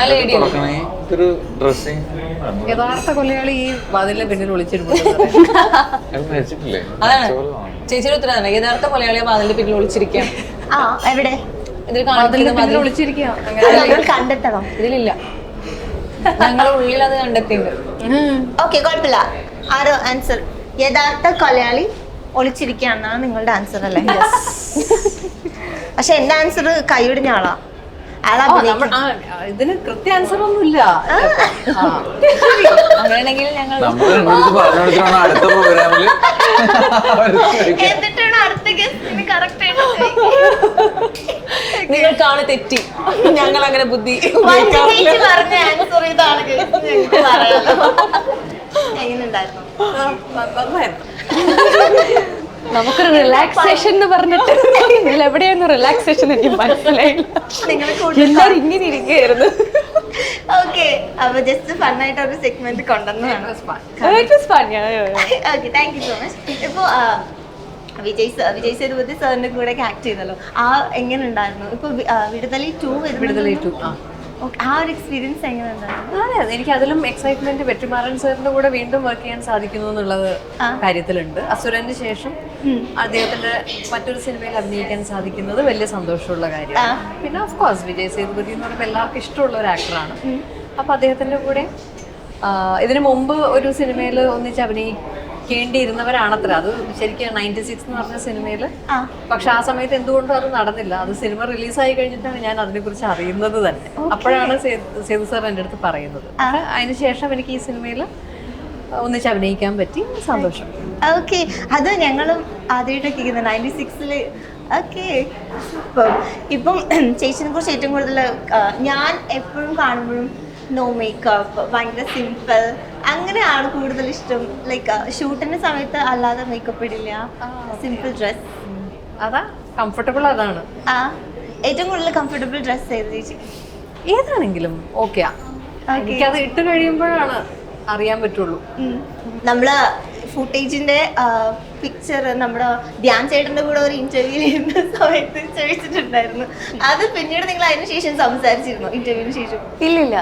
അല്ലെങ്കിൽ പിന്നെ ഡ്രസ്സിങ് യഥാർത്ഥ കൊലയാളി ഈ വാതിലിന്റെ പിന്നിൽ അതാണ്. ചേച്ചിയുടെ ഉത്തരവാദിത്തം. യഥാർത്ഥ കൊലയാളി വാതിലിന്റെ പിന്നിൽ ഒളിച്ചിരിക്കാം ആ എവിടെ? കണ്ടെത്തണം? ഇതിലില്ല. ഞങ്ങളുടെ ഉള്ളിൽ അത് കണ്ടെത്തിയിട്ടുണ്ട്. ഓക്കെ കുഴപ്പമില്ല. ആരോ ആൻസർ യഥാർത്ഥ കൊലയാളി ഒളിച്ചിരിക്കുകയാണെന്നാണ് നിങ്ങളുടെ ആൻസർ അല്ലേ? പക്ഷെ എന്റെ ആൻസർ കൈയൊടിഞ്ഞ ആളാ. ഇതിന് കൃത്യ ആൻസർ ഒന്നുമില്ല. അങ്ങനെയാണെങ്കിൽ ഞങ്ങൾ അടുത്ത പ്രോഗ്രാമിൽ *laughs* എന്നിട്ടാണ് അടുത്ത ഗസ്റ്റിന് കറക്റ്റ് നിങ്ങൾക്കാണ് തെറ്റി. ഞങ്ങൾ അങ്ങനെ ബുദ്ധി പറഞ്ഞ ആൻസർ ഇതാണ് എങ്ങനെയുണ്ടായിരുന്നു. നമുക്കൊരു റിലാക്സേഷൻ എന്ന് പറഞ്ഞിട്ട് ഇതിൽ എവിടെയായിരുന്നു റിലാക്സേഷൻ എനിക്ക് മനസ്സിലായില്ല. എല്ലാരും ഇങ്ങനെ ഇരിക്കുകയായിരുന്നു. ഓക്കെ അപ്പൊ ജസ്റ്റ് ഫണ്ണായിട്ട് ഒരു സെഗ്മെന്റ് കൊണ്ടുവന്നതാണ്. Okay thank you so much ഇപ്പോൾ വിജയ് വിജയ് സേതുപതി സാറിന്റെ കൂടെ ആക്ട് ചെയ്തല്ലോ. ആ എങ്ങനെ ഉണ്ടായിരുന്നു? ഇപ്പൊ വിടുതലി ടു വിടുതലൈ two, ആ. ഒരു എക്സ്പീരിയൻസ് അതെ എനിക്ക് അതിലും എക്സൈറ്റ്മെന്റ് വെട്ടിമാറൻ സാറിന്റെ കൂടെ വീണ്ടും വർക്ക് ചെയ്യാൻ സാധിക്കുന്നു എന്നുള്ളത് കാര്യത്തിലുണ്ട്. അസുരന് ശേഷം അദ്ദേഹത്തിന്റെ മറ്റൊരു സിനിമയിൽ അഭിനയിക്കാൻ സാധിക്കുന്നത് വലിയ സന്തോഷമുള്ള കാര്യമാണ്. പിന്നെ ഓഫ് കോഴ്സ് വിജയ് സേതുപതി എന്ന് പറയുമ്പോൾ എല്ലാവർക്കും ഇഷ്ടമുള്ള ഒരു ആക്ടറാണ് അപ്പൊ അദ്ദേഹത്തിന്റെ കൂടെ ഇതിനു മുമ്പ് ഒരു സിനിമയിൽ ഒന്നിച്ച് അഭിനയിക്കേണ്ടിയിരുന്നവരാണത്ര അത് ശരിക്കും നയന്റി സിക്സ് എന്ന് പറഞ്ഞ സിനിമയിൽ പക്ഷെ ആ സമയത്ത് എന്തുകൊണ്ടും അത് നടന്നില്ല. അത് സിനിമ റിലീസായി കഴിഞ്ഞിട്ടാണ് ഞാൻ അതിനെക്കുറിച്ച് അറിയുന്നത് തന്നെ. അപ്പോഴാണ് സേതു സാർ എന്റെ അടുത്ത് പറയുന്നത്. അതിനുശേഷം എനിക്ക് ഈ സിനിമയിൽ ഒന്നിച്ച് അഭിനയിക്കാൻ പറ്റി. സന്തോഷം. ഓക്കെ. അത് ഞങ്ങളും ആദ്യമായിട്ട് കേൾക്കുന്നത്. നയന്റി സിക്സിൽ ഓക്കെ. ഇപ്പം ചേച്ചിനെ കുറിച്ച് ഏറ്റവും കൂടുതൽ ഞാൻ എപ്പോഴും കാണുമ്പോഴും നോ മേക്കപ്പ് ഭയങ്കര സിമ്പിൾ അങ്ങനെയാണ് കൂടുതൽ ഇഷ്ടം. ലൈക്ക് ഷൂട്ടിന്റെ സമയത്ത് അല്ലാതെ മേക്കപ്പ് ഇടില്ല. സിമ്പിൾ ഡ്രസ് അതാ കംഫർട്ടബിൾ അതാണ്. ആ ഏറ്റവും കൂടുതൽ കംഫർട്ടബിൾ ഡ്രസ് ചെയ്ത് ചേച്ചി? ഏതാണെങ്കിലും ഓക്കെയാ എനിക്കത് ഇട്ട് കഴിയുമ്പോഴാണ് അറിയാൻ പറ്റുള്ളൂ. നമ്മൾ ഫുട്ടേജിന്റെ പിക്ചർ നമ്മുടെ ധ്യാൻ ചേട്ടന്റെ കൂടെ ഒരു ഇന്റർവ്യൂ ചെയ്യുന്ന സമയത്ത് ചോദിച്ചിട്ടുണ്ടായിരുന്നു. അത് പിന്നീട് നിങ്ങൾ അതിന് ശേഷം സംസാരിച്ചിരുന്നു? ഇന്റർവ്യൂവിന് ശേഷം? ഇല്ലില്ല.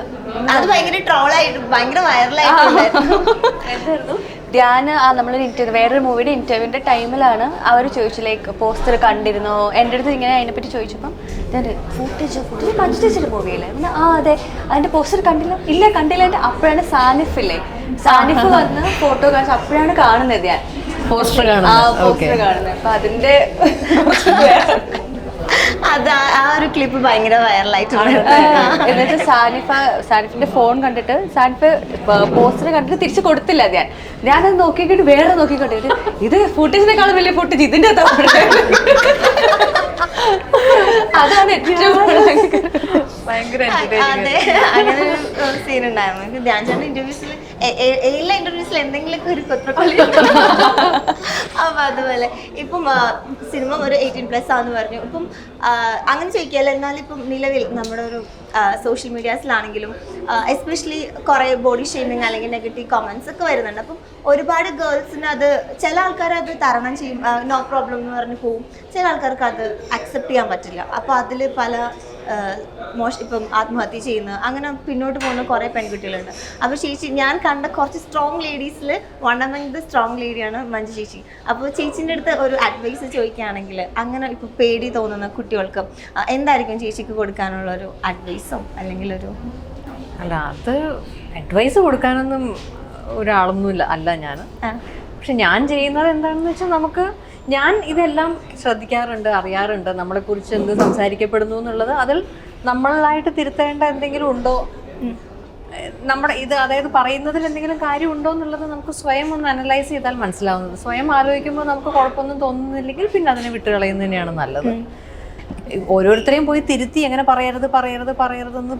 അത് ഭയങ്കര ട്രോളായിട്ട് ഭയങ്കര വൈറലായിട്ടുണ്ടായിരുന്നു ധ്യാൻ ആ നമ്മളൊരു ഇന്റർവ്യൂ വേറൊരു മൂവിയുടെ ഇന്റർവ്യൂവിന്റെ ടൈമിലാണ് അവർ ചോദിച്ചു ലൈക്ക് പോസ്റ്റർ കണ്ടിരുന്നോ? എന്റെ അടുത്ത് ഇങ്ങനെ അതിനെപ്പറ്റി ചോദിച്ചപ്പം ഞാൻ ഫുട്ടേജ് ഫുട്ടേജ് മഞ്ജു മൂവിയല്ലേ പിന്നെ ആ അതെ. അതിന്റെ പോസ്റ്റർ കണ്ടില്ല. ഇല്ല കണ്ടില്ല. എന്റെ അപ്പോഴാണ് സാനിഫില്ലേ സാനിഫ് വന്ന് ഫോട്ടോ കാണിച്ച് അപ്പോഴാണ് കാണുന്നത് ഞാൻ പോസ്റ്റർ ആ കാണുന്നത് അപ്പൊ അതിന്റെ അത് ആ- ആ ഒരു ക്ലിപ്പ് ഭയങ്കര വൈറലായിട്ടുണ്ട് എന്നിട്ട് സാനിഫ സാനിഫിന്റെ ഫോൺ കണ്ടിട്ട് സാനിഫ് പോസ്റ്റർ കണ്ടിട്ട് തിരിച്ചു കൊടുത്തില്ല ഞാൻ. ഞാനത് നോക്കിയിട്ട് വേറെ നോക്കിക്കൊണ്ടിട്ട് ഇത് ഫുട്ടേജിനെക്കാളും വലിയ ഫുട്ടേജ് ഇതിന്റെ അതാണ് ഏറ്റവും അതെ അങ്ങനെ ഒരു സീൻ ഉണ്ടായിരുന്നു. എനിക്ക് ധ്യാൻ ചേട്ടൻ ഇന്റർവ്യൂസിൽ എല്ലാ ഇന്റർവ്യൂസിൽ എന്തെങ്കിലുമൊക്കെ ഒരു കുത്രക്കൊള്ളി *laughs* അപ്പൊ അതുപോലെ ഇപ്പം സിനിമ ഒരു എയ്റ്റീൻ പ്ലസ് ആന്ന് പറഞ്ഞു. ഇപ്പം അങ്ങനെ ചോദിക്കുകയല്ല എന്നാൽ ഇപ്പം നിലവിൽ നമ്മുടെ ഒരു സോഷ്യൽ മീഡിയാസിലാണെങ്കിലും എസ്പെഷ്യലി കുറേ ബോഡി ഷെയ്മിങ് അല്ലെങ്കിൽ നെഗറ്റീവ് കമൻസ് ഒക്കെ വരുന്നുണ്ട്. അപ്പം ഒരുപാട് ഗേൾസിന് അത് ചില ആൾക്കാർ അത് തരണം ചെയ്യും. നോ പ്രോബ്ലം എന്ന് പറഞ്ഞ് പോവും. ചില ആൾക്കാർക്ക് അത് അക്സെപ്റ്റ് ചെയ്യാൻ പറ്റില്ല. അപ്പോൾ അതിൽ പല മോശ ഇപ്പം ആത്മഹത്യ ചെയ്യുന്ന അങ്ങനെ പിന്നോട്ട് പോകുന്ന കുറേ പെൺകുട്ടികളുണ്ട്. അപ്പോൾ ചേച്ചി ഞാൻ കണ്ട കുറച്ച് സ്ട്രോങ് ലേഡീസിൽ വൺ അമംഗ് ദ സ്ട്രോങ് ലേഡിയാണ് മഞ്ജു ചേച്ചി. അപ്പോൾ ചേച്ചീന്റെ അടുത്ത് ഒരു അഡ്വൈസ് ചോദിക്കുകയാണെങ്കിൽ അങ്ങനെ ഇപ്പോൾ പേടി തോന്നുന്ന കുട്ടികൾക്ക് എന്തായിരിക്കും ചേച്ചിക്ക് കൊടുക്കാനുള്ള ഒരു അഡ്വൈസോ അല്ലെങ്കിൽ ഒരു അല്ല അത് അഡ്വൈസ് കൊടുക്കാനൊന്നും ഒരാളൊന്നുമില്ല. അല്ല ഞാൻ. പക്ഷെ ഞാൻ ചെയ്യുന്നത് എന്താണെന്ന് വെച്ചാൽ നമുക്ക് ഞാൻ ഇതെല്ലാം ശ്രദ്ധിക്കാറുണ്ട് അറിയാറുണ്ട്. നമ്മളെക്കുറിച്ച് എന്ത് സംസാരിക്കപ്പെടുന്നു എന്നുള്ളത് അതിൽ നമ്മളായിട്ട് തിരുത്തേണ്ട എന്തെങ്കിലും ഉണ്ടോ? നമ്മുടെ ഇത് അതായത് പറയുന്നതിൽ എന്തെങ്കിലും കാര്യം ഉണ്ടോ എന്നുള്ളത് നമുക്ക് സ്വയം ഒന്ന് അനലൈസ് ചെയ്താൽ മനസ്സിലാവുന്നത്. സ്വയം ആലോചിക്കുമ്പോൾ നമുക്ക് കുഴപ്പമൊന്നും തോന്നുന്നില്ലെങ്കിൽ പിന്നെ അതിനെ വിട്ടുകളയുന്നത് തന്നെയാണ് നല്ലത് ഓരോരുത്തരെയും പോയി തിരുത്തി എങ്ങനെ പറയരുത് പറയരുത് പറയരുതെന്ന്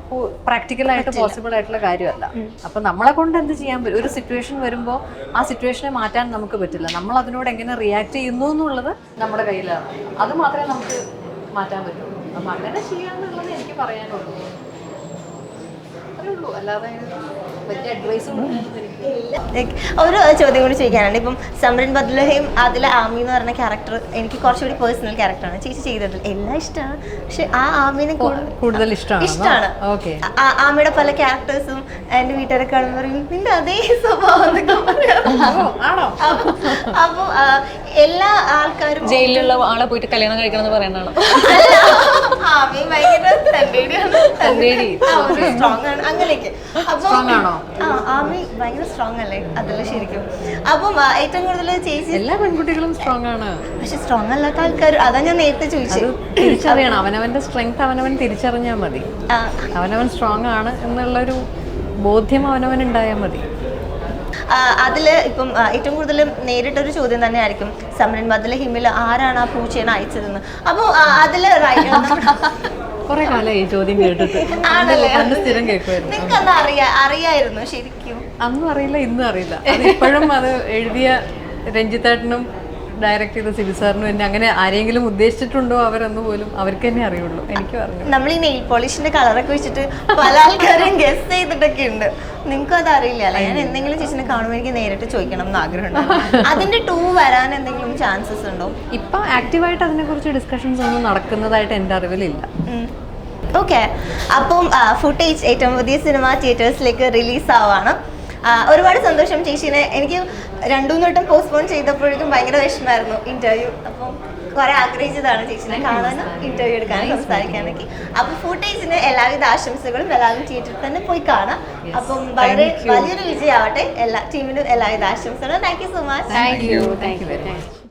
പ്രാക്ടിക്കലായിട്ട് പോസിബിൾ ആയിട്ടുള്ള കാര്യമല്ല. അപ്പൊ നമ്മളെ കൊണ്ട് എന്ത് ചെയ്യാൻ പറ്റും? ഒരു സിറ്റുവേഷൻ വരുമ്പോൾ ആ സിറ്റുവേഷനെ മാറ്റാൻ നമുക്ക് പറ്റില്ല. നമ്മൾ അതിനോട് എങ്ങനെ റിയാക്ട് ചെയ്യുന്നു എന്നുള്ളത് നമ്മുടെ കയ്യിലാണ്. അത് മാത്രമേ നമുക്ക് മാറ്റാൻ പറ്റുള്ളൂ. അപ്പൊ അങ്ങനെ ചെയ്യാന്നുള്ളത് എനിക്ക് പറയാനുള്ളൂ അത്രേ ഉള്ളൂ അല്ലാതെ വലിയ അഡ്വൈസ് കൊടുക്കാനൊന്നും എനിക്ക് Like, ഒരു ചോദ്യം കൂടി ചോദിക്കാനാണ് ഇപ്പം സമരൻ ബദ്ലഹയും അതിലെ ആമി എന്ന് പറഞ്ഞ ക്യാരക്ടർ എനിക്ക് കുറച്ചുകൂടി പേഴ്സണൽ ക്യാരക്ടറാണ് ചേച്ചി ചെയ്തത് എല്ലാം ഇഷ്ടമാണ് പക്ഷെ ആ ആമീനെ കൂടുതൽ ഇഷ്ടമാണ് ഇഷ്ടമാണ് Okay. ആ- ആമിയുടെ പല ക്യാരക്ടേഴ്സും എന്റെ വീട്ടുകാരെ കാണുമ്പോൾ പറയും നിന്റെ അതേ സ്വഭാവം അപ്പൊ- എല്ലാ ആൾക്കാരും ജയിലിലുള്ള ആളെ പോയിട്ട് കല്യാണം കഴിക്കണം എന്ന് പറയുന്നതാണ്. ആ, ആണ്. അങ്ങനെയൊക്കെ അപ്പൊ ആമി ഭയങ്കര സ്ട്രോങ് അല്ലേ? അതല്ല ശരിക്കും. അപ്പം ഏറ്റവും കൂടുതൽ ചേച്ചി എല്ലാ പെൺകുട്ടികളും സ്ട്രോങ് ആണ്. പക്ഷെ സ്ട്രോങ് അല്ലാത്ത ആൾക്കാർ അതാ ഞാൻ നേരത്തെ ചോദിച്ചത് തിരിച്ചറിയണം. അവനവന്റെ സ്ട്രെങ്ത് അവനവൻ തിരിച്ചറിഞ്ഞാൽ മതി. അവനവൻ സ്ട്രോങ് ആണ് എന്നുള്ളൊരു ബോധ്യം അവനവൻ ഉണ്ടായാൽ മതി അതിൽ ഇപ്പം ഏറ്റവും കൂടുതൽ നേരിട്ടൊരു ചോദ്യം തന്നെ ആയിരിക്കും. സമരൻ ബദല ഹിമിൽ ആരാണ് ആ പൂച്ചേനെ അയച്ചതെന്ന്. അപ്പോൾ അതിൽ *laughs* കുറെ കാലമായി ഈ ചോദ്യം കേട്ടിട്ട്. ആണല്ലേ? സ്ഥിരം കേൾക്കുമായിരുന്നു. അറിയാ അറിയായിരുന്നു ശരിക്കും. അന്നും അറിയില്ല ഇന്നും അറിയില്ല. അത് ഇപ്പോഴും അത് എഴുതിയ രഞ്ജിത്തേട്ടനും ഡയറക്റ്റ് ചെയ്ത സിബി സാറിനും എന്നെ അങ്ങനെ ആരെങ്കിലും ഉദ്ദേശിച്ചിട്ടുണ്ടോ അവരെന്ന് പോലും അവർക്ക് തന്നെ അറിയുള്ളൂ. എനിക്ക് പറഞ്ഞു നമ്മൾ ഈ നെയിൽ പോളിഷിന്റെ കളറൊക്കെ വെച്ചിട്ട് പല ആൾക്കാരും ഗസ് ചെയ്തിട്ടൊക്കെ ഉണ്ട്. നിങ്ങൾക്കും അത് അറിയില്ല അല്ലെ? ഞാൻ എന്തെങ്കിലും ചേച്ചിനെ കാണുമ്പോൾ എനിക്ക് നേരിട്ട് ചോദിക്കണം എന്ന് ആഗ്രഹമുണ്ട്. അതിന്റെ ടൂ വരാൻ എന്തെങ്കിലും ചാൻസസ് ഉണ്ടോ? ഇപ്പൊ ആക്റ്റീവായിട്ട് അതിനെക്കുറിച്ച് ഡിസ്കഷൻസ് ഒന്നും നടക്കുന്നതായിട്ട് എന്റെ അറിവിലില്ല. ഓക്കെ അപ്പം ഫുട്ടേജ് ഏറ്റവും പുതിയ സിനിമ തിയേറ്റേഴ്സിലേക്ക് റിലീസ് ആവാണ്. ഒരുപാട് സന്തോഷം ചേച്ചീനെ. എനിക്ക് രണ്ടു മൂന്ന് വട്ടം പോസ്റ്റ്പോൺ ചെയ്തപ്പോഴേക്കും ഭയങ്കര വിഷമമായിരുന്നു ഇന്റർവ്യൂ അപ്പം കുറെ ആഗ്രഹിച്ചതാണ് ചേച്ചിനെ കാണാനും ഇന്റർവ്യൂ എടുക്കാനും സംസാരിക്കാനൊക്കെ. അപ്പൊ ഫുട്ടേജിന് എല്ലാവിധ ആശംസകളും എല്ലാവരും തിയേറ്ററിൽ തന്നെ പോയി കാണാം. അപ്പം വളരെ വലിയൊരു വിജയമാവട്ടെ. എല്ലാ ടീമിനും എല്ലാവിധ ആശംസകളും. Thank you so much thank you thank you very much